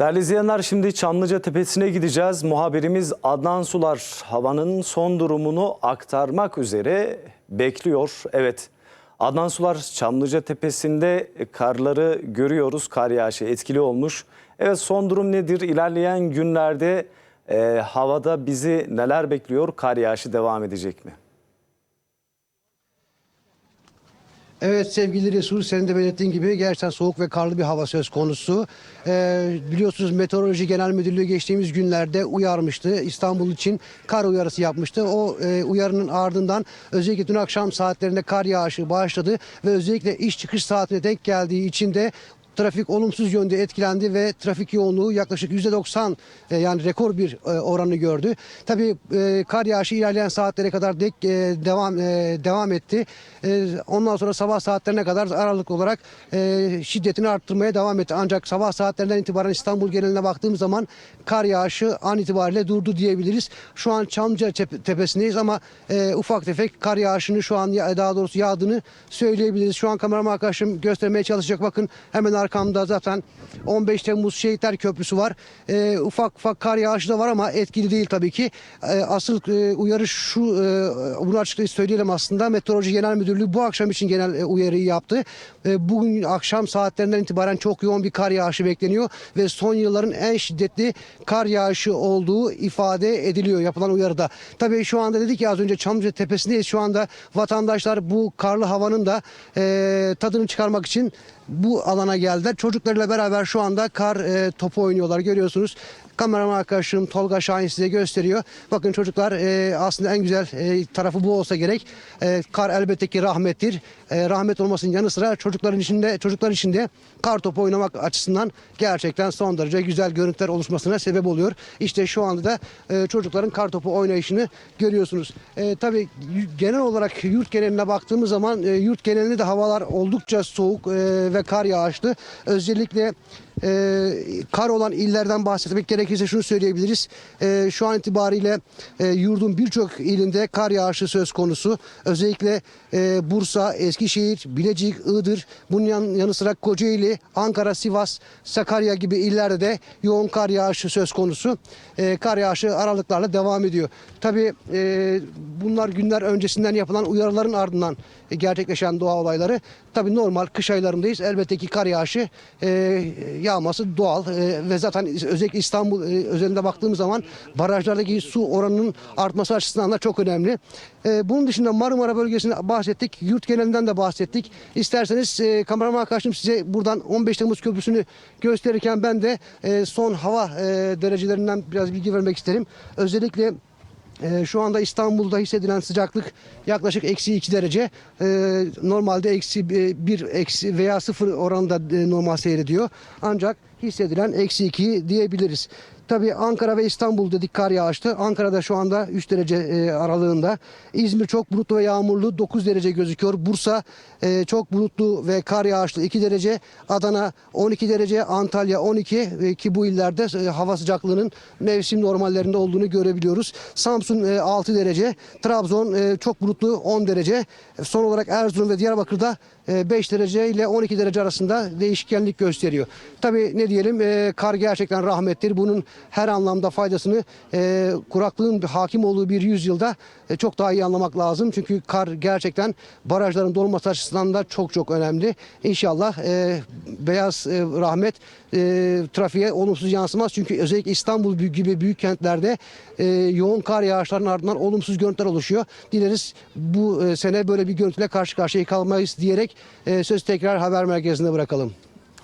Değerli izleyenler şimdi Çamlıca Tepesi'ne gideceğiz. Muhabirimiz Adnan Sular havanın son durumunu aktarmak üzere bekliyor. Evet Adnan Sular Çamlıca Tepesi'nde karları görüyoruz. Kar yağışı etkili olmuş. Evet son durum nedir? İlerleyen günlerde e, havada bizi neler bekliyor? Kar yağışı devam edecek mi? Evet sevgili Resul senin de belirttiğin gibi gerçekten soğuk ve karlı bir hava söz konusu. Ee, biliyorsunuz Meteoroloji Genel Müdürlüğü geçtiğimiz günlerde uyarmıştı. İstanbul için kar uyarısı yapmıştı. O e, uyarının ardından özellikle dün akşam saatlerinde kar yağışı başladı ve özellikle iş çıkış saatine denk geldiği için de trafik olumsuz yönde etkilendi ve trafik yoğunluğu yaklaşık %90 e, yani rekor bir e, oranı gördü. Tabii e, kar yağışı ilerleyen saatlere kadar dek, e, devam e, devam etti. E, ondan sonra sabah saatlerine kadar aralıklı olarak e, şiddetini arttırmaya devam etti. Ancak sabah saatlerinden itibaren İstanbul geneline baktığımız zaman kar yağışı an itibariyle durdu diyebiliriz. Şu an Çamlıca Tep- tepesindeyiz ama e, ufak tefek kar yağışını şu an daha doğrusu yağdığını söyleyebiliriz. Şu an kameraman arkadaşım göstermeye çalışacak. Bakın hemen arkamda zaten 15 Temmuz Şehitler Köprüsü var. E, ufak ufak kar yağışı da var ama etkili değil tabii ki. E, asıl e, uyarı şu, e, bunu açıkçası söyleyelim aslında. Meteoroloji Genel Müdürlüğü bu akşam için genel e, uyarıyı yaptı. E, bugün akşam saatlerinden itibaren çok yoğun bir kar yağışı bekleniyor ve son yılların en şiddetli kar yağışı olduğu ifade ediliyor yapılan uyarıda. Tabii şu anda dedik ya az önce Çamlıca Tepesi'ndeyiz. Şu anda vatandaşlar bu karlı havanın da e, tadını çıkarmak için bu alana geldiler. Çocuklarıyla beraber şu anda kar e, topu oynuyorlar görüyorsunuz. Kameraman arkadaşım Tolga Şahin size gösteriyor. Bakın çocuklar e, aslında en güzel e, tarafı bu olsa gerek. E, kar elbette ki rahmettir. E, rahmet olmasının yanı sıra çocukların içinde çocuklar içinde kar topu oynamak açısından gerçekten son derece güzel görüntüler oluşmasına sebep oluyor. İşte şu anda da e, çocukların kar topu oynayışını görüyorsunuz. E, tabii genel olarak yurt geneline baktığımız zaman e, yurt genelinde de havalar oldukça soğuk e, ve kar yağışlı. Özellikle e, kar olan illerden bahsetmek gerekirse şunu söyleyebiliriz. E, şu an itibariyle e, yurdun birçok ilinde kar yağışı söz konusu. Özellikle e, Bursa, Eskişehir, Bilecik, Iğdır, bunun yan, yanı sıra Kocaeli, Ankara, Sivas, Sakarya gibi illerde de yoğun kar yağışı söz konusu. E, kar yağışı aralıklarla devam ediyor. Tabii e, bunlar günler öncesinden yapılan uyarıların ardından gerçekleşen doğa olayları. Tabii normal kış aylarındayız. Elbette ki kar yağışı e, yağması doğal e, ve zaten özellikle İstanbul e, özelinde baktığımız zaman barajlardaki su oranının artması açısından da çok önemli. E, bunun dışında Marmara bölgesinde bahsettik. Yurt genelinden de bahsettik. İsterseniz e, kameraman arkadaşım size buradan 15 Temmuz Köprüsü'nü gösterirken ben de e, son hava derecelerinden biraz bilgi vermek isterim. Özellikle ee, şu anda İstanbul'da hissedilen sıcaklık yaklaşık eksi 2 derece. Ee, normalde eksi 1 eksi veya 0 oranında e, normal seyrediyor. Ancak hissedilen eksi 2 diyebiliriz. Tabii Ankara ve İstanbul dedik kar yağıştı. Ankara'da şu anda 3 derece e, aralığında. İzmir çok bulutlu ve yağmurlu 9 derece gözüküyor. Bursa e, çok bulutlu ve kar yağışlı 2 derece. Adana 12 derece. Antalya 12 e, ki bu illerde e, hava sıcaklığının mevsim normallerinde olduğunu görebiliyoruz. Samsun e, 6 derece. Trabzon e, çok bulutlu 10 derece. Son olarak Erzurum ve Diyarbakır'da e, 5 derece ile 12 derece arasında değişkenlik gösteriyor. Tabii ne diyelim kar gerçekten rahmettir. Bunun her anlamda faydasını e, kuraklığın hakim olduğu bir yüzyılda e, çok daha iyi anlamak lazım. Çünkü kar gerçekten barajların dolması açısından da çok çok önemli. İnşallah e, beyaz e, rahmet e, trafiğe olumsuz yansımaz. Çünkü özellikle İstanbul gibi büyük kentlerde e, yoğun kar yağışlarının ardından olumsuz görüntüler oluşuyor. Dileriz bu e, sene böyle bir görüntüyle karşı karşıya kalmayız diyerek e, söz tekrar haber merkezine bırakalım.